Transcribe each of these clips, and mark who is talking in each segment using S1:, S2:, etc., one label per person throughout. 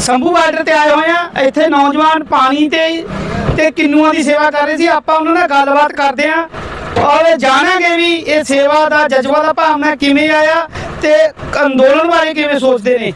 S1: Shambhu border ਤੇ ਆਏ ਹੋਏ ਆ। ਇੱਥੇ ਨੌਜਵਾਨ ਪਾਣੀ ਤੇ ਤੇ ਕਿੰਨੂਆਂ ਦੀ ਸੇਵਾ ਕਰ ਰਹੇ ਸੀ। ਆਪਾਂ ਉਹਨਾਂ ਨਾਲ ਗੱਲਬਾਤ ਕਰਦੇ ਆ। ਔਰ ਜਾਣਾਂਗੇ ਵੀ ਇਹ ਸੇਵਾ ਦਾ ਜਜ਼ਬਾ ਦਾ ਭਾਵਨਾ ਕਿਵੇਂ ਆਇਆ ਤੇ ਅੰਦੋਲਨ ਬਾਰੇ ਕਿਵੇਂ ਸੋਚਦੇ ਨੇ।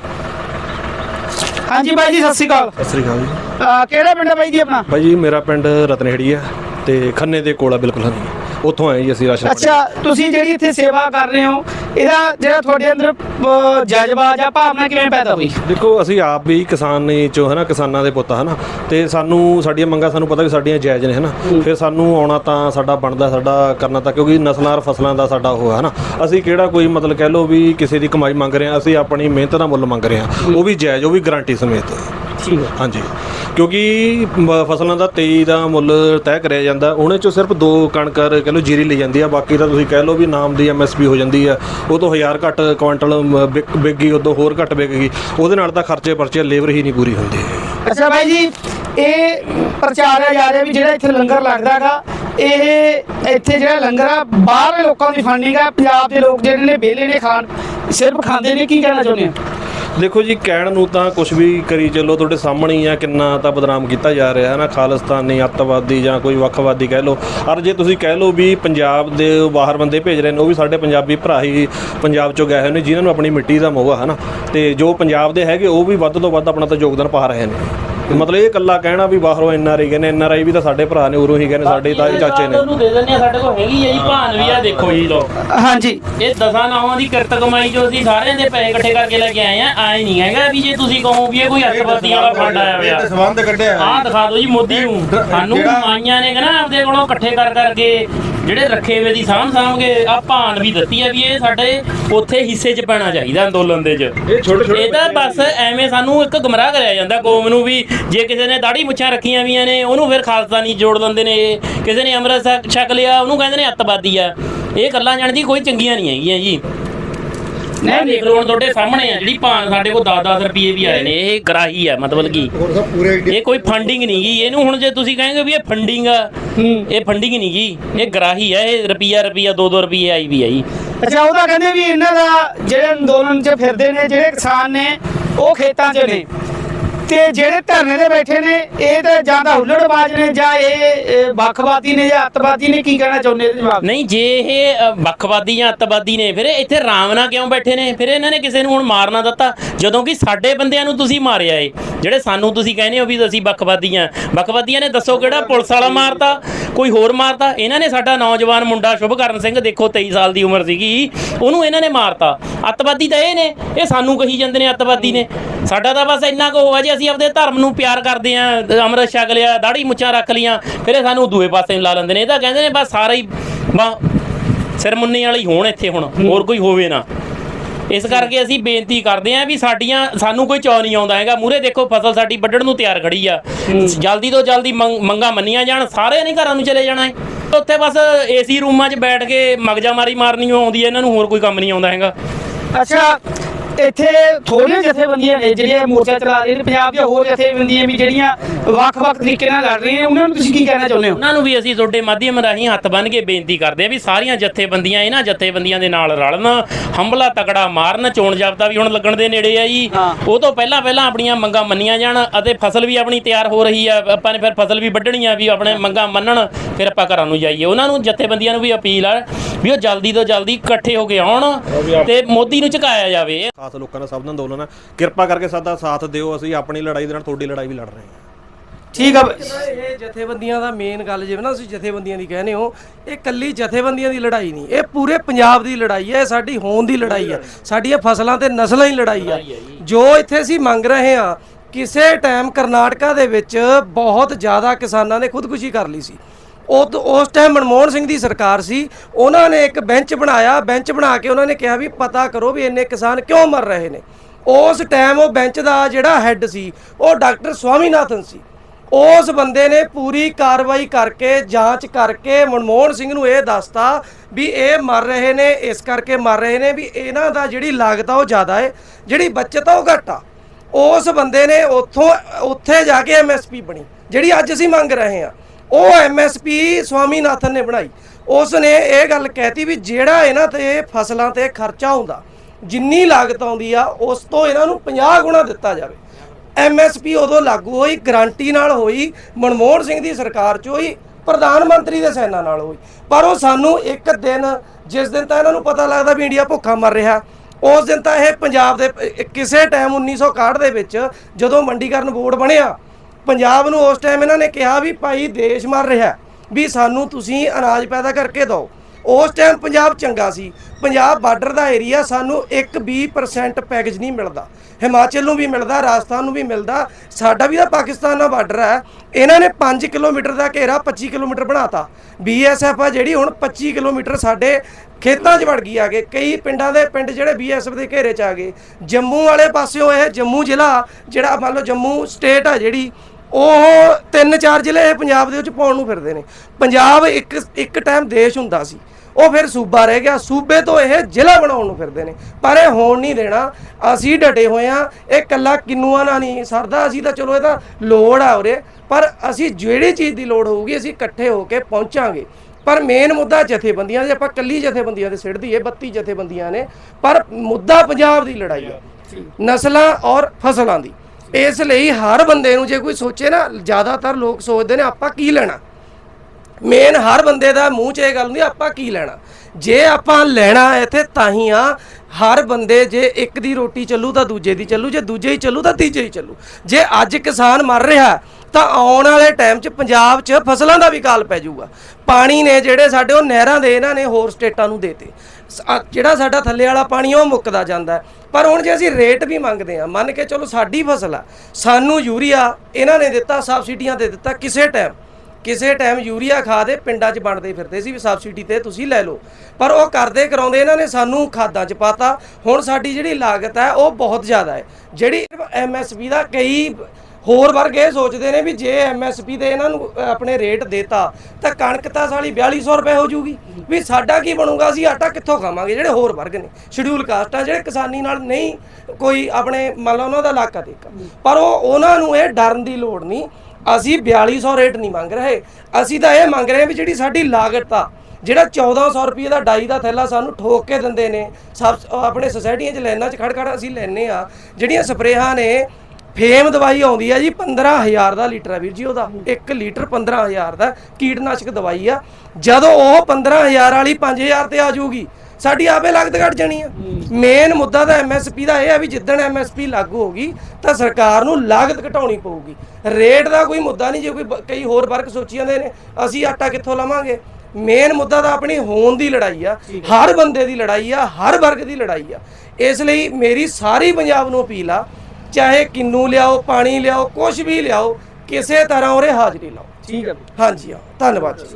S1: ਹਾਂਜੀ ਬਾਈ ਜੀ ਸਤਿ ਸ਼੍ਰੀ ਅਕਾਲ।
S2: ਸਤਿ ਸ੍ਰੀ ਅਕਾਲ ਜੀ।
S1: ਅਹ ਕਿਹੜਾ ਪਿੰਡ ਹੈ ਬਾਈ ਜੀ ਆਪਣਾ?
S2: ਭਾਈ ਜੀ ਮੇਰਾ ਪਿੰਡ ਰਤਨਹੇੜੀ ਆ ਤੇ ਖੰਨੇ ਦੇ ਕੋਲ ਆ ਬਿਲਕੁਲ ਹਨੀ ਉੱਥੋਂ ਆਏ ਜੀ ਅਸੀਂ ਰਾਸ਼ਨ ਪਾਣੀ।
S1: ਅੱਛਾ ਤੁਸੀਂ ਜਿਹੜੀ ਇੱਥੇ ਸੇਵਾ ਕਰ ਰਹੇ ਹੋ ਇਹਦਾ ਜਿਹੜਾ ਤੁਹਾਡੇ ਅੰਦਰ ਅਹ, ਜਜ਼ਬਾ ਜਾਂ ਭਾਵਨਾ ਕਿਵੇਂ ਪੈਦਾ ਹੋਈ?
S2: ਦੇਖੋ ਅਸੀਂ ਆਪ ਵੀ ਕਿਸਾਨੀ ਚੋਂ ਹੈ ਨਾ ਕਿਸਾਨਾਂ ਦੇ ਪੁੱਤ ਹਨਾ? ਤੇ ਸਾਨੂੰ ਸਾਡੀਆਂ ਮੰਗਾਂ ਸਾਨੂੰ ਪਤਾ ਵੀ ਸਾਡੀਆਂ ਜਾਇਜ਼ ਨੇ ਹਨਾ? ਫਿਰ ਸਾਨੂੰ ਆਉਣਾ ਤਾਂ ਸਾਡਾ ਬਣਦਾ ਸਾਡਾ ਕਰਨਾ ਤਾਂ ਕਿਉਂਕਿ ਨਸਲਾਰ ਫਸਲਾਂ ਦਾ ਸਾਡਾ ਉਹ ਹੈ ਹਨਾ? ਅਸੀਂ ਕਿਹੜਾ ਕੋਈ ਮਤਲਬ ਕਹਿ ਲਓ ਵੀ ਕਿਸੇ ਦੀ ਕਮਾਈ ਮੰਗ ਰਹੇ ਹਾਂ ਅਸੀਂ ਆਪਣੀ ਮਿਹਨਤ ਦਾ ਮੁੱਲ ਮੰਗ ਰਹੇ ਹਾਂ। ਉਹ ਵੀ ਜਾਇਜ਼ ਉਹ ਵੀ ਗਾਰੰਟੀ ਸਮੇਤ।
S1: ਠੀਕ ਹੈ।
S2: ਹਾਂਜੀ। ਕਿਉਂਕਿ ਫਸਲਾਂ ਦਾ 23 ਦਾ ਮੁੱਲ ਤੈਅ ਕਰਿਆ ਜਾਂਦਾ। ਉਹਨੇ ਚੋਂ ਸਿਰਫ ਦੋ ਕਣਕਰ ਕਹਿ ਲਓ ਜੀਰੀ ਲਈ ਜਾਂਦੀ ਆ। ਬਾਕੀ ਤਾਂ ਤੁਸੀਂ ਕਹਿ ਲਓ ਵੀ ਨਾਮ ਦੀ ਐਮਐਸਪੀ ਹੋ ਜਾਂਦੀ ਆ। ਉਹ ਤੋਂ 1000 ਘੱਟ ਕੁਆਂਟਲ ਵਿਕ ਗਈ, ਉਦੋਂ ਹੋਰ ਘੱਟ ਵਿਕ ਗਈ। ਉਹਦੇ ਨਾਲ ਤਾਂ ਖਰਚੇ ਪਰਚੇ, ਲੇਬਰ ਹੀ ਨਹੀਂ ਪੂਰੀ ਹੁੰਦੀ।
S1: ਅੱਛਾ ਭਾਈ ਜੀ, ਇਹ ਪ੍ਰਚਾਰਿਆ ਜਾ ਰਿਹਾ ਵੀ ਜਿਹੜਾ ਇੱਥੇ ਲੰਗਰ ਲੱਗਦਾਗਾ ਇਹ ਇੱਥੇ ਜਿਹੜਾ ਲੰਗਰ ਆ, ਬਾਹਰਲੇ ਲੋਕਾਂ ਦੀ ਫੰਡਿੰਗ ਆ। ਪੰਜਾਬ ਦੇ ਲੋਕ ਜਿਹੜੇ ਨੇ ਵਿਹਲੇ ਨੇ ਖਾਣ, ਸਿਰਫ ਖਾਂਦੇ ਨੇ, ਕੀ ਕਹਿਣਾ ਚਾਹੁੰਦੇ ਆ?
S2: ਦੇਖੋ ਜੀ, ਕਹਿਣ ਨੂੰ ਤਾਂ ਕੁਝ ਵੀ ਕਰੀ ਚੱਲੋ, ਤੁਹਾਡੇ ਸਾਹਮਣੇ ਹੀ ਆ, ਕਿੰਨਾ ਤਾਂ ਬਦਨਾਮ ਕੀਤਾ ਜਾ ਰਿਹਾ ਹੈ ਨਾ, ਖਾਲਿਸਤਾਨੀ, ਅੱਤਵਾਦੀ ਜਾਂ ਕੋਈ ਵੱਖਵਾਦੀ ਕਹਿ ਲਓ। ਔਰ ਜੇ ਤੁਸੀਂ ਕਹਿ ਲਓ ਵੀ ਪੰਜਾਬ ਦੇ ਬਾਹਰ ਬੰਦੇ ਭੇਜ ਰਹੇ ਨੇ, ਉਹ ਵੀ ਸਾਡੇ ਪੰਜਾਬੀ ਭਰਾ ਹੀ ਪੰਜਾਬ ਚੋਂ ਗਏ ਹੋਏ ਨੇ, ਜਿਨ੍ਹਾਂ ਨੂੰ ਆਪਣੀ ਮਿੱਟੀ ਦਾ ਮੋਹ ਆ ਨਾ ਤੇ ਜੋ ਪੰਜਾਬ ਦੇ ਹੈਗੇ, ਉਹ ਵੀ ਵੱਧ ਤੋਂ ਵੱਧ ਆਪਣਾ ਤਾਂ ਯੋਗਦਾਨ ਪਾ ਰਹੇ ਨੇ। ਤੇ ਮਤਲਬ ਇਹ ਇਕੱਲਾ ਕਹਿਣਾ ਵੀ ਬਾਹਰੋਂ ਐਨਆਰਆਈ ਕਹਿੰਦੇ ਐਨਆਰਆਈ ਵੀ ਤਾਂ ਸਾਡੇ ਭਰਾ ਨੇ ਉਰੋਂ ਹੀ ਕਹਿੰਦੇ ਸਾਡੇ ਤਾਂ ਇਹ ਚਾਚੇ ਨੇ।
S3: ਉਹਨੂੰ ਦੇ ਦਿੰਦੇ ਆ ਸਾਡੇ ਕੋਲ ਹੈਗੀ ਹੈ ਜੀ ਭਾਨ ਵੀ ਆ ਦੇਖੋ ਜੀ ਲੋ
S1: ਹਾਂਜੀ।
S3: ਇਹ ਦਸਾਂ ਨਾਵਾਂ ਦੀ ਕਿਰਤ ਕਮਾਈ ਜੋ ਅਸੀਂ ਸਾਰਿਆਂ ਦੇ ਪੈਸੇ ਇਕੱਠੇ ਕਰਕੇ ਲੈ ਕੇ ਆਏ ਆ ਆਏ ਨਹੀਂ ਹੈਗਾ ਵੀ ਜੇ ਤੁਸੀਂ ਕਹੋ ਵੀ ਇਹ ਕੋਈ ਅੱਤਵਾਦੀ ਵਾਲਾ ਫੰਡ ਆਇਆ ਹੋਇਆ।
S4: ਸੰਬੰਧ ਕੱਢਿਆ
S3: ਆਹ ਦਿਖਾ ਦਿਓ ਜੀ ਮੋਦੀ ਨੂੰ। ਸਾਨੂੰ ਮਾਈਆਂ ਨੇ ਕਹਿੰਦਾ ਆਪਦੇ ਕੋਲੋਂ ਇਕੱਠੇ ਕਰ ਕਰਕੇ ਜਿਹੜੇ ਰੱਖੇ ਹੋਏ ਦੀ ਸਾਂਭ ਸਾਂਭ ਕੇ ਆ ਭਾਨ ਵੀ ਦਿੱਤੀ ਆ ਵੀ ਇਹ ਸਾਡੇ ਉੱਥੇ ਹਿੱਸੇ 'ਚ ਪੈਣਾ ਚਾਹੀਦਾ ਅੰਦੋਲਨ ਦੇ 'ਚ।
S2: ਇਹ ਛੋਟੇ
S3: ਇਹ ਤਾਂ ਬਸ ਐਵੇਂ ਸਾਨੂੰ ਇੱਕ ਗਮਰਾਹ ਕਰਿਆ ਜਾਂਦਾ ਕੌਮ ਨੂੰ ਵੀ ਜੇ ਕਿਸੇ ਨੇ ਦਾੜੀ ਮੁੱਛਾਂ ਰੱਖੀਆਂ ਵੀਆਂ ਨੇ ਉਹਨੂੰ ਫਿਰ ਖਾਲਸਾਨੀ ਜੋੜ ਦਿੰਦੇ ਨੇ ਇਹ। ਕਿਸੇ ਨੇ ਅੰਮ੍ਰਿਤ ਛਕ- ਲਿਆ ਉਹਨੂੰ ਕਹਿੰਦੇ ਨੇ ਅੱਤਵਾਦੀ ਆ। ਇਹ ਗੱਲਾਂ ਜਾਣਦੀ ਕੋਈ ਚੰਗੀਆਂ ਨਹੀਂ ਹੈਗੀਆਂ ਜੀ। ਨਹੀਂ ਦੇਖ ਲਓ ਤੁਹਾਡੇ ਸਾਹਮਣੇ ਆ ਜਿਹੜੀ ਭਾਨ ਸਾਡੇ ਕੋਲ 10-10 ਰੁਪਏ ਵੀ ਆਏ ਨੇ ਇਹ ਗਰਾਹੀ ਆ ਮਤਲਬ ਕੀ। ਇਹ ਕੋਈ ਫੰਡਿੰਗ ਨਹੀਂ ਗੀ। ਇਹਨੂੰ ਹੁਣ ਜੇ ਤੁਸੀਂ ਕਹੋਗੇ ਵੀ ਇਹ ਫੰਡਿੰਗ ਆ ਇਹ ਫੰਡਿੰਗ ਨਹੀਂ ਗੀ। ਇਹ ਗਰਾਹੀ ਆ ਇਹ ਰੁਪਿਆ ਰੁਪਿਆ 2-2 ਰੁਪਏ ਆਈ ਵੀ ਆ ਜੀ।
S1: ਅੱਛਾ ਉਹ ਤਾਂ ਕਹਿੰਦੇ ਵੀ ਇਹਨਾਂ ਦਾ ਜਿਹੜੇ ਅੰਦੋਲਨ 'ਚ ਫਿਰਦੇ ਨੇ ਜਿਹੜੇ ਕਿਸਾਨ ਨੇ ਉਹ ਖੇਤਾਂ 'ਚ ਨੇ। ਤੇ ਜਿਹੜੇ ਧਰਨੇ ਤੇ ਬੈਠੇ ਨੇ, ਇਹ ਤਾਂ ਜਾਂ ਤਾਂ ਹੁੱਲੜਬਾਜ਼ ਨੇ ਜਾਂ ਇਹ ਵੱਖਵਾਦੀ ਨੇ ਜਾਂ ਅੱਤਵਾਦੀ ਨੇ, ਕੀ ਕਹਿਣਾ ਚਾਹੁੰਦੇ ਇਹਦੇ ਜਵਾਬ?
S3: ਨਹੀਂ, ਜੇ ਇਹ ਵੱਖਵਾਦੀ ਜਾਂ ਅੱਤਵਾਦੀ ਨੇ, ਫਿਰ ਇੱਥੇ ਆਰਾਮ ਕਿਉਂ ਬੈਠੇ ਨੇ? ਫਿਰ ਇਹਨਾਂ ਨੇ ਕਿਸੇ ਨੂੰ ਹੁਣ ਮਾਰਨਾ ਦਿੱਤਾ, ਜਦੋਂ ਕਿ ਸਾਡੇ ਬੰਦਿਆਂ ਨੂੰ ਤੁਸੀਂ ਮਾਰਿਆ ਏ। ਜਿਹੜੇ ਸਾਨੂੰ ਤੁਸੀਂ ਕਹਿੰਦੇ ਹੋ ਵੀ ਅਸੀਂ ਵੱਖਵਾਦੀ ਆ, ਵੱਖਵਾਦੀਆਂ ਨੇ ਦੱਸੋ ਕਿਹੜਾ ਪੁਲਿਸ ਵਾਲਾ ਮਾਰਤਾ, ਕੋਈ ਹੋਰ ਮਾਰਤਾ? ਇਹਨਾਂ ਨੇ ਸਾਡਾ ਨੌਜਵਾਨ ਮੁੰਡਾ ਸ਼ੁਭਕਰਨ ਸਿੰਘ, ਦੇਖੋ 23 ਸਾਲ ਦੀ ਉਮਰ ਸੀਗੀ, ਉਹਨੂੰ ਇਹਨਾਂ ਨੇ ਮਾਰਤਾ। ਅੱਤਵਾਦੀ ਤਾਂ ਇਹ ਨੇ, ਇਹ ਸਾਨੂੰ ਕਹੀ ਜਾਂਦੇ ਨੇ ਅੱਤਵਾਦੀ ਨੇ। ਸਾਡਾ ਤਾਂ ਬਸ ਇੰਨਾ ਕੁ ਹੋਆ ਜੀ ਅਸੀਂ ਆਪਦੇ ਧਰਮ ਨੂੰ ਪਿਆਰ ਕਰਦੇ ਆਂ ਅੰਮ੍ਰਿਤ ਛਕ ਲਿਆ ਦਾੜੀ ਮੁੱਛਾਂ ਰੱਖ ਲੀਆਂ ਫਿਰ ਇਹ ਸਾਨੂੰ ਦੂਏ ਪਾਸੇ ਨੂੰ ਲਾ ਲੈਂਦੇ ਨੇ। ਇਹ ਤਾਂ ਕਹਿੰਦੇ ਨੇ ਬਸ ਸਾਰਾ ਹੀ ਬਸ ਸਿਰ ਮੁੰਨੇ ਵਾਲੀ ਹੋਣ ਇੱਥੇ ਹੁਣ ਹੋਰ ਕੋਈ ਹੋਵੇ ਨਾ। ਇਸ ਕਰਕੇ ਅਸੀਂ ਬੇਨਤੀ ਕਰਦੇ ਆਂ ਵੀ ਸਾਡੀਆਂ ਸਾਨੂੰ ਕੋਈ ਚੌ ਨਹੀਂ ਆਉਂਦਾ ਹੈਗਾ। ਮੂਰੇ ਦੇਖੋ ਫਸਲ ਸਾਡੀ ਵੱਢਣ ਨੂੰ ਤਿਆਰ ਖੜੀ ਆ। ਜਲਦੀ ਤੋਂ ਜਲਦੀ ਮੰਗ- ਮੰਗਾਂ ਮੰਨੀਆਂ ਜਾਣ ਸਾਰੇ ਨਹੀਂ ਘਰਾਂ ਨੂੰ ਚਲੇ ਜਾਣਾ ਹੈ। ਉੱਥੇ ਬਸ ਏਸੀ ਰੂਮਾਂ 'ਚ ਬੈਠ ਕੇ ਮਗਜਾ ਮਾਰੀ ਮਾਰਨੀ ਆਉਂਦੀ ਹੈ ਇਹਨਾਂ ਨੂੰ ਹੋਰ ਕੋਈ ਕੰਮ ਨਹੀਂ ਆਉਂਦਾ ਹੈਗਾ।
S1: ਅੱਛਾ ਇੱਥੇ ਥੋੜੀਆਂ ਜਥੇਬੰਦੀਆਂ ਨੇ ਜਿਹੜੀਆਂ ਮੋਰਚਾ ਚਲਾ ਰਹੀਆਂ ਨੇ ਪੰਜਾਬ ਦੀਆਂ ਹੋਰ ਜਥੇਬੰਦੀਆਂ ਵੀ ਜਿਹੜੀਆਂ ਵੱਖ-ਵੱਖ ਤਰੀਕੇ ਨਾਲ ਲੜ ਰਹੀਆਂ ਨੇ ਉਹਨਾਂ ਨੂੰ ਤੁਸੀਂ ਕੀ ਕਹਿਣਾ ਚਾਹੁੰਦੇ ਹੋ?
S3: ਉਹਨਾਂ ਨੂੰ ਵੀ ਅਸੀਂ ਤੁਹਾਡੇ ਮਾਧਿਅਮ ਰਾਹੀਂ ਹੱਥ ਬੰਨ੍ਹ ਕੇ ਬੇਨਤੀ ਕਰਦੇ ਹਾਂ ਵੀ ਸਾਰੀਆਂ ਜਥੇਬੰਦੀਆਂ ਇਹਨਾਂ ਜਥੇਬੰਦੀਆਂ ਦੇ ਨਾਲ ਰਲਣ ਹੰਬਲਾ ਤਕੜਾ ਮਾਰਨ ਚੋਣ ਜਾਬਤਾ ਵੀ ਹੁਣ ਲੱਗਣ ਦੇ ਨੇੜੇ ਆ ਜੀ। ਉਹ ਤੋਂ ਪਹਿਲਾਂ ਪਹਿਲਾਂ ਆਪਣੀਆਂ ਮੰਗਾਂ ਮੰਨੀਆਂ ਜਾਣ ਅਤੇ ਫਸਲ ਵੀ ਆਪਣੀ ਤਿਆਰ ਹੋ ਰਹੀ ਆ ਆਪਾਂ ਨੇ ਫਿਰ ਫਸਲ ਵੀ ਵੱਢਣੀ ਆ ਵੀ ਆਪਣੇ ਮੰਗਾਂ ਮੰਨਣ ਫਿਰ ਆਪਾਂ ਘਰਾਂ ਨੂੰ ਜਾਈਏ। ਉਹਨਾਂ ਨੂੰ ਜਥੇਬੰਦੀਆਂ ਨੂੰ ਵੀ ਅਪੀਲ ਆ ਵੀ ਉਹ ਜਲਦੀ ਤੋਂ ਜਲਦੀ ਇਕੱਠੇ ਹੋ ਕੇ ਆਉਣ ਤੇ ਮੋਦੀ ਨੂੰ ਝੁਕਾਇਆ ਜਾਵੇ।
S2: ਖਾਸ ਲੋਕਾਂ ਦਾ ਸਭ ਦਾ ਅੰਦੋਲਨ ਹੈ। ਕਿਰਪਾ ਕਰਕੇ ਸਾਡਾ ਸਾਥ ਦਿਓ ਅਸੀਂ ਆਪਣੀ ਲੜਾਈ ਦੇ ਨਾਲ ਤੁਹਾਡੀ ਲੜਾਈ ਵੀ ਲੜ ਰਹੇ ਹਾਂ।
S1: ਠੀਕ ਆ।
S5: ਇਹ ਜਥੇਬੰਦੀਆਂ ਦਾ ਮੇਨ ਗੱਲ ਜਿਵੇਂ ਨਾ ਤੁਸੀਂ ਜਥੇਬੰਦੀਆਂ ਦੀ ਕਹਿੰਦੇ ਹੋ ਇਹ ਕੱਲੀ ਜਥੇਬੰਦੀਆਂ ਦੀ ਲੜਾਈ ਨਹੀਂ ਇਹ ਪੂਰੇ ਪੰਜਾਬ ਦੀ ਲੜਾਈ ਹੈ ਇਹ ਸਾਡੀ ਹੋਂਦ ਦੀ ਲੜਾਈ ਹੈ। ਸਾਡੀਆਂ ਫਸਲਾਂ ਤੇ ਨਸਲਾਂ ਦੀ ਲੜਾਈ ਹੈ। ਜੋ ਇੱਥੇ ਅਸੀਂ ਮੰਗ ਰਹੇ ਹਾਂ ਕਿਸੇ ਟਾਈਮ ਕਰਨਾਟਕਾ ਦੇ ਵਿੱਚ ਬਹੁਤ ਜ਼ਿਆਦਾ ਕਿਸਾਨਾਂ ਨੇ ਖੁਦਕੁਸ਼ੀ ਕਰ ਲਈ ਸੀ। ਉਹ ਉਸ ਟਾਈਮ ਮਨਮੋਹਨ ਸਿੰਘ ਦੀ ਸਰਕਾਰ ਸੀ, ਉਹਨਾਂ ਨੇ ਇੱਕ ਬੈਂਚ ਬਣਾਇਆ ਬੈਂਚ ਬਣਾ ਕੇ ਉਹਨਾਂ ਨੇ ਕਿਹਾ ਵੀ ਪਤਾ ਕਰੋ ਵੀ ਇੰਨੇ ਕਿਸਾਨ ਕਿਉਂ ਮਰ ਰਹੇ ਨੇ। ਉਸ ਟਾਈਮ ਉਹ ਬੈਂਚ ਦਾ ਜਿਹੜਾ ਹੈੱਡ ਸੀ, ਉਹ ਡਾਕਟਰ ਸਵਾਮੀਨਾਥਨ ਸੀ। ਉਸ ਬੰਦੇ ਨੇ ਪੂਰੀ ਕਾਰਵਾਈ ਕਰਕੇ, ਜਾਂਚ ਕਰਕੇ ਮਨਮੋਹਨ ਸਿੰਘ ਨੂੰ ਇਹ ਦੱਸਤਾ ਵੀ ਇਹ ਮਰ ਰਹੇ ਨੇ, ਇਸ ਕਰਕੇ ਮਰ ਰਹੇ ਨੇ ਵੀ ਇਹਨਾਂ ਦਾ ਜਿਹੜੀ ਲਾਗਤ ਆ ਉਹ ਜ਼ਿਆਦਾ ਹੈ, ਜਿਹੜੀ ਬਚਤ ਆ ਉਹ ਘੱਟ ਆ। ਉਸ ਬੰਦੇ ਨੇ ਉੱਥੋਂ, ਉੱਥੇ ਜਾ ਕੇ ਐਮਐਸਪੀ ਬਣੀ, ਜਿਹੜੀ ਅੱਜ ਅਸੀਂ ਮੰਗ ਰਹੇ ਹਾਂ। ਉਹ ਐਮਐਸਪੀ ਸਵਾਮੀਨਾਥਨ ਨੇ ਬਣਾਈ। ਉਸ ਨੇ ਇਹ ਗੱਲ ਕਹਿਤੀ ਵੀ ਜਿਹੜਾ ਇਹਨਾਂ ਤੇ ਫਸਲਾਂ ਤੇ ਖਰਚਾ ਹੁੰਦਾ, ਜਿੰਨੀ ਲਾਗਤ ਆਉਂਦੀ ਆ, ਉਸ ਤੋਂ ਇਹਨਾਂ ਨੂੰ 50 ਗੁਣਾ ਦਿੱਤਾ ਜਾਵੇ। ਐਮਐਸਪੀ ਉਦੋਂ ਲਾਗੂ ਹੋਈ, ਗਰੰਟੀ ਨਾਲ ਹੋਈ, ਮਨਮੋਹਨ ਸਿੰਘ ਦੀ ਸਰਕਾਰ 'ਚ ਹੋਈ, ਪ੍ਰਧਾਨ ਮੰਤਰੀ ਦੇ ਸੈਨਾ ਨਾਲ ਹੋਈ। ਪਰ ਉਹ ਸਾਨੂੰ ਇੱਕ ਦਿਨ, ਜਿਸ ਦਿਨ ਤਾਂ ਇਹਨਾਂ ਨੂੰ ਪਤਾ ਲੱਗਦਾ ਵੀ ਇੰਡੀਆ ਭੁੱਖਾ ਮਰ ਰਿਹਾ, ਉਸ ਦਿਨ ਤਾਂ ਇਹ ਪੰਜਾਬ ਦੇ ਕਿਸੇ ਟਾਈਮ 1961 ਦੇ ਵਿੱਚ ਜਦੋਂ ਮੰਡੀਕਰਨ ਬੋਰਡ ਬਣਿਆ ਪੰਜਾਬ ਨੂੰ ਉਸ ਟਾਈਮ ਇਹਨਾਂ ਨੇ ਕਿਹਾ ਵੀ ਭਾਈ ਦੇਸ਼ ਮਰ ਰਿਹਾ ਵੀ ਸਾਨੂੰ ਤੁਸੀਂ ਅਨਾਜ ਪੈਦਾ ਕਰਕੇ ਦਿਓ। ਉਸ ਟਾਈਮ ਪੰਜਾਬ ਚੰਗਾ ਸੀ। ਪੰਜਾਬ ਬਾਰਡਰ ਦਾ ਏਰੀਆ ਸਾਨੂੰ 1-20% ਪੈਕੇਜ ਨਹੀਂ ਮਿਲਦਾ। ਹਿਮਾਚਲ ਨੂੰ ਵੀ ਮਿਲਦਾ, ਰਾਜਸਥਾਨ ਨੂੰ ਵੀ ਮਿਲਦਾ। ਸਾਡਾ ਵੀ ਤਾਂ ਪਾਕਿਸਤਾਨ ਨਾਲ ਬਾਰਡਰ ਹੈ। ਇਹਨਾਂ ਨੇ 5 ਕਿਲੋਮੀਟਰ ਦਾ ਘੇਰਾ 25 ਕਿਲੋਮੀਟਰ ਬਣਾਤਾ। ਬੀਐਸਐਫ ਆ ਜਿਹੜੀ ਹੁਣ 25 ਕਿਲੋਮੀਟਰ ਸਾਡੇ ਖੇਤਾਂ 'ਚ ਵੜ ਗਈ ਆ ਗਏ ਕਈ ਪਿੰਡਾਂ ਦੇ ਪਿੰਡ ਜਿਹੜੇ ਬੀਐਸਐਫ ਦੇ ਘੇਰੇ 'ਚ ਆ ਗਏ। ਜੰਮੂ ਵਾਲੇ ਪਾਸਿਓਂ ਇਹ ਜੰਮੂ ਜ਼ਿਲ੍ਹਾ, ਜਿਹੜਾ ਮੰਨ ਲਓ ਜੰਮੂ ਸਟੇਟ ਆ ਜਿਹੜੀ ਉਹ ਤਿੰਨ ਚਾਰ ਜ਼ਿਲ੍ਹੇ ਇਹ ਪੰਜਾਬ ਦੇ ਵਿੱਚ ਪਾਉਣ ਨੂੰ ਫਿਰਦੇ ਨੇ। ਪੰਜਾਬ ਇੱਕ ਇੱਕ ਟਾਈਮ ਦੇਸ਼ ਹੁੰਦਾ ਸੀ। ਉਹ ਫਿਰ ਸੂਬਾ ਰਹਿ ਗਿਆ। ਸੂਬੇ ਤੋਂ ਇਹ ਜ਼ਿਲ੍ਹਾ ਬਣਾਉਣ ਨੂੰ ਫਿਰਦੇ ਨੇ। ਪਰ ਇਹ ਹੋਣ ਨਹੀਂ ਦੇਣਾ। ਅਸੀਂ ਡਟੇ ਹੋਏ ਆ ਇਹ ਕੱਲਾ ਕਿੰਨੂਆਂ ਨਾਲ ਨਹੀਂ ਸਰਦਾ। ਅਸੀਂ ਤਾਂ ਚਲੋ ਇਹ ਤਾਂ ਲੋੜ ਆ ਉਰੇ। ਪਰ ਅਸੀਂ ਜਿਹੜੀ ਚੀਜ਼ ਦੀ ਲੋੜ ਹੋਊਗੀ ਅਸੀਂ ਇਕੱਠੇ ਹੋ ਕੇ ਪਹੁੰਚਾਂਗੇ। ਪਰ ਮੇਨ ਮੁੱਦਾ ਜਥੇਬੰਦੀਆਂ ਦੇ। ਆਪਾਂ ਕੱਲੀ ਜਥੇਬੰਦੀਆਂ ਦੇ ਸਿੱਟ ਦਈਏ 32 ਜਥੇਬੰਦੀਆਂ ਨੇ। ਪਰ ਮੁੱਦਾ ਪੰਜਾਬ ਦੀ ਲੜਾਈ ਆ। ਨਸਲਾਂ ਔਰ ਫਸਲਾਂ ਦੀ। ਇਸ ਲਈ ਹਰ ਬੰਦੇ ਨੂੰ ਜੇ ਕੋਈ ਸੋਚੇ ਨਾ, ਜ਼ਿਆਦਾਤਰ ਲੋਕ ਸੋਚਦੇ ਨੇ, ਆਪਾਂ ਕੀ ਲੈਣਾ? ਮੇਨ ਹਰ ਬੰਦੇ ਦਾ ਮੂੰਹ 'ਚ ਇਹ ਗੱਲ ਹੁੰਦੀ, ਆਪਾਂ ਕੀ ਲੈਣਾ? ਜੇ ਆਪਾਂ ਲੈਣਾ ਇੱਥੇ, ਤਾਂ ਹੀ ਆ, ਹਰ ਬੰਦੇ ਜੇ ਇੱਕ ਦੀ ਰੋਟੀ ਚੱਲੂ ਤਾਂ ਦੂਜੇ ਦੀ ਚੱਲੂ, ਜੇ ਦੂਜੇ ਹੀ ਚੱਲੂ ਤਾਂ ਤੀਜੇ ਹੀ ਚੱਲੂ। ਜੇ ਅੱਜ ਕਿਸਾਨ ਮਰ ਰਿਹਾ ਤਾਂ ਆਉਣ ਵਾਲੇ ਟਾਈਮ 'ਚ ਪੰਜਾਬ 'ਚ ਫਸਲਾਂ ਦਾ ਵੀ ਕਾਲ ਪੈ ਜਾਊਗਾ। ਪਾਣੀ ਨੇ ਜਿਹੜੇ ਸਾਡੇ ਉਹ ਨਹਿਰਾਂ ਦੇ, ਇਹਨਾਂ ਨੇ ਹੋਰ ਸਟੇਟਾਂ ਨੂੰ ਦੇਤੇ। ਸ- ਜਿਹੜਾ ਸਾਡਾ ਥੱਲੇ ਵਾਲਾ ਪਾਣੀ ਉਹ ਮੁੱਕਦਾ ਜਾਂਦਾ ਪਰ ਹੁਣ ਜੇ ਅਸੀਂ ਰੇਟ ਵੀ ਮੰਗਦੇ ਆ ਮੰਨ ਕੇ ਚਲੋ ਸਾਡੀ ਫਸਲ ਆ, ਸਾਨੂੰ ਯੂਰੀਆ ਇਹਨਾਂ ਨੇ ਦਿੱਤਾ ਸਬਸਿਡੀਆਂ ਦੇ ਦਿੱਤਾ ਕਿਸੇ ਟਾਈਮ ਕਿਸੇ ਟਾਈਮ ਯੂਰੀਆ ਖਾਦ ਪਿੰਡਾਂ 'ਚ ਵੰਡਦੇ ਫਿਰਦੇ ਸੀ ਵੀ ਸਬਸਿਡੀ ਤੇ ਤੁਸੀਂ ਲੈ ਲਓ। ਪਰ ਉਹ ਕਰਦੇ ਕਰਾਉਂਦੇ, ਇਹਨਾਂ ਨੇ ਸਾਨੂੰ ਖਾਦਾਂ 'ਚ ਪਾਤਾ। ਹੁਣ ਸਾਡੀ ਜਿਹੜੀ ਲਾਗਤ ਹੈ, ਉਹ ਬਹੁਤ ਜ਼ਿਆਦਾ ਹੈ। ਜਿਹੜੀ ਐਮਐਸਪੀ ਦਾ ਕਈ ਹੋਰ ਵਰਗ ਇਹ ਸੋਚਦੇ ਨੇ ਵੀ ਜੇ ਐਮਐਸਪੀ ਦੇ ਇਹਨਾਂ ਨੂੰ ਆਪਣੇ ਰੇਟ ਦੇਤਾ, ਤਾਂ ਕਣਕ ਤਾਂ ਸਾਲੀ 4200 ਰੁਪਏ ਹੋ ਜੂਗੀ। ਵੀ ਸਾਡਾ ਕੀ ਬਣੂਗਾ, ਅਸੀਂ ਆਟਾ ਕਿੱਥੋਂ ਖਾਵਾਂਗੇ? ਜਿਹੜੇ ਹੋਰ ਵਰਗ ਨੇ ਸ਼ਡਿਊਲ ਕਾਸਟਾਂ ਜਿਹੜੇ ਕਿਸਾਨੀ ਨਾਲ ਨਹੀਂ ਕੋਈ ਆਪਣੇ, ਮੰਨ ਲਓ ਉਹਨਾਂ ਦਾ ਇਲਾਕਾ ਦੇਗਾ ਪਰ ਉਹ ਉਹਨਾਂ ਨੂੰ ਇਹ ਡਰਨ ਦੀ ਲੋੜ ਨਹੀਂ, ਅਸੀਂ 4200 ਰੇਟ ਨਹੀਂ ਮੰਗ ਰਹੇ। ਅਸੀਂ ਤਾਂ ਇਹ ਮੰਗ ਰਹੇ ਹਾਂ ਵੀ ਜਿਹੜੀ ਸਾਡੀ ਲਾਗਤ ਆ, ਜਿਹੜਾ 1400 ਰੁਪਏ ਦਾ ਡਾਈ ਦਾ ਥੈਲਾ ਸਾਨੂੰ ਠੋਕ ਕੇ ਦਿੰਦੇ ਨੇ, ਸਭ ਆਪਣੇ ਸੁਸਾਇਟੀਆਂ 'ਚ ਲਾਈਨਾਂ 'ਚ ਖੜ ਖੜ ਅਸੀਂ ਲੈਨੇ ਆ ਜਿਹੜੀਆਂ ਸਪਰੇਹਾਂ ਨੇ ਫੇਮ ਦਵਾਈ ਆਉਂਦੀ ਆ ਜੀ 15000 ਦਾ ਲੀਟਰ ਆ ਵੀਰ ਜੀ ਉਹਦਾ। 1 ਲੀਟਰ 15000 ਦਾ ਕੀਟਨਾਸ਼ਕ ਦਵਾਈ ਆ। ਜਦੋਂ ਉਹ 15000 ਵਾਲੀ 5000 ਤੇ ਆ ਜਾਊਗੀ ਸਾਡੀ ਆਪੇ ਲਾਗਤ ਘਟ ਜਾਣੀ ਆ। ਮੇਨ ਮੁੱਦਾ ਤਾਂ ਐਮਐਸਪੀ ਦਾ ਇਹ ਆ ਵੀ ਜਿੱਦਣ ਐਮਐਸਪੀ ਲਾਗੂ ਹੋਗੀ ਤਾਂ ਸਰਕਾਰ ਨੂੰ ਲਾਗਤ ਘਟਾਉਣੀ ਪਊਗੀ। ਰੇਟ ਦਾ ਕੋਈ ਮੁੱਦਾ ਨਹੀਂ ਜੇ ਕੋਈ ਕਈ ਹੋਰ ਵਰਗ ਸੋਚੀ ਜਾਂਦੇ ਨੇ ਅਸੀਂ ਆਟਾ ਕਿੱਥੋਂ ਲਵਾਂਗੇ? ਮੇਨ ਮੁੱਦਾ ਤਾਂ ਆਪਣੀ ਹੋਣ ਦੀ ਲੜਾਈ ਆ। ਹਰ ਬੰਦੇ ਦੀ ਲੜਾਈ ਆ ਹਰ ਵਰਗ ਦੀ ਲੜਾਈ ਆ। ਇਸ ਲਈ ਮੇਰੀ ਸਾਰੀ ਪੰਜਾਬ ਨੂੰ ਅਪੀਲ ਆ ਚਾਹੇ ਕਿੰਨੂ ਲਿਆਓ ਪਾਣੀ ਲਿਆਓ ਕੁਝ ਵੀ ਲਿਆਓ ਕਿਸੇ ਤਰ੍ਹਾਂ ਉਹਰੇ ਹਾਜ਼ਰੀ ਲਾਓ।
S1: ਠੀਕ ਹੈ।
S5: ਹਾਂਜੀ ਹਾਂ। ਧੰਨਵਾਦ ਜੀ।